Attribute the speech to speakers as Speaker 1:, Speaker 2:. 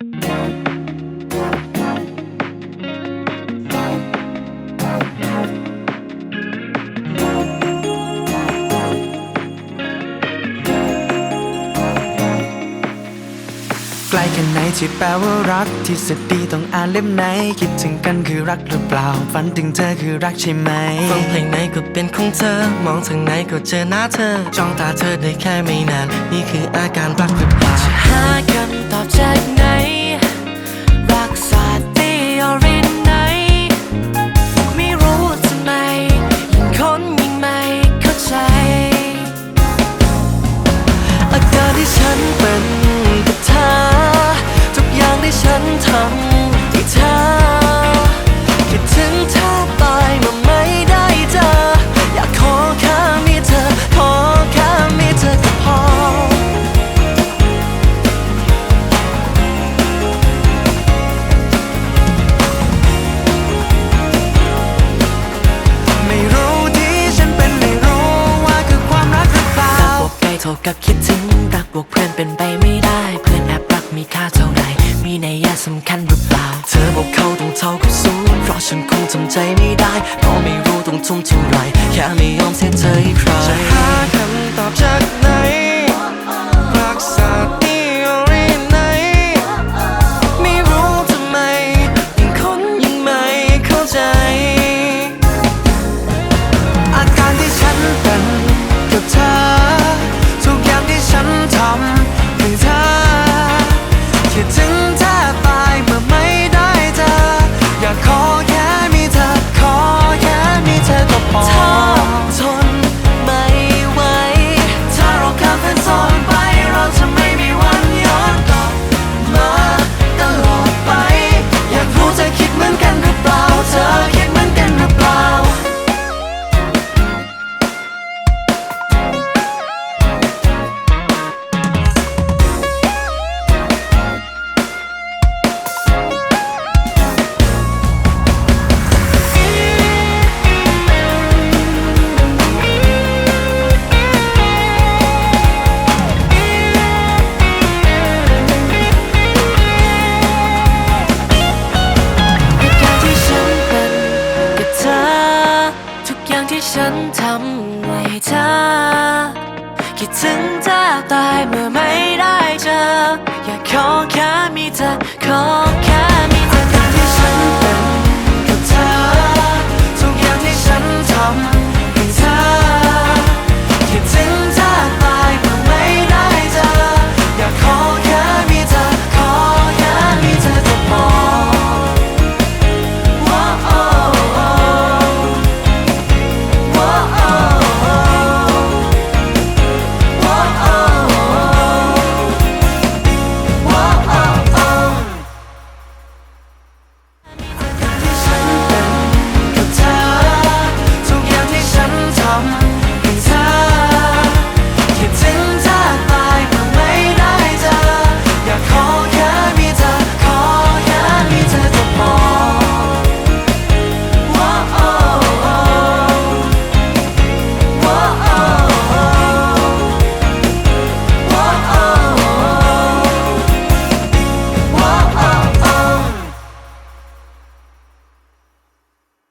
Speaker 1: ใกล้แค่ไหนที่แปลว่ารักที่สดีต้องอ่านเล่มไหน คิดถึงกันคือรักหรือเปล่า ฝันถึงเธอคือรักใช่ไหม
Speaker 2: ฟังเพลงไหนก็เป็นของเธอ มองทางไหนก็เจอหน้าเธอ จ้องตาเธอได้แค่ไม่นาน นี่คืออาการรักหรือเปล่า
Speaker 3: เท่า
Speaker 2: กั
Speaker 3: บคิดถึงรักบวกเพื่อนเป็นไปไม่ได้ เพื่อนแอบรักมีค่าเท่าไหร่ มีในยะสำคัญหรือเปล่า
Speaker 2: เธอบอกเขาต้องเท่ากับศูนย์เพราะฉันคงทำใจไม่ได้เพราะไม่รู้ต้องทุ่มเท่าไหร่แค่ไม่ยอมเสียเธอใจใค
Speaker 1: ร
Speaker 3: ฉันทำให้เธอ คิดถึงเธอตายเมื่อไม่ได้เจอ อยากขอแค่มีเธอ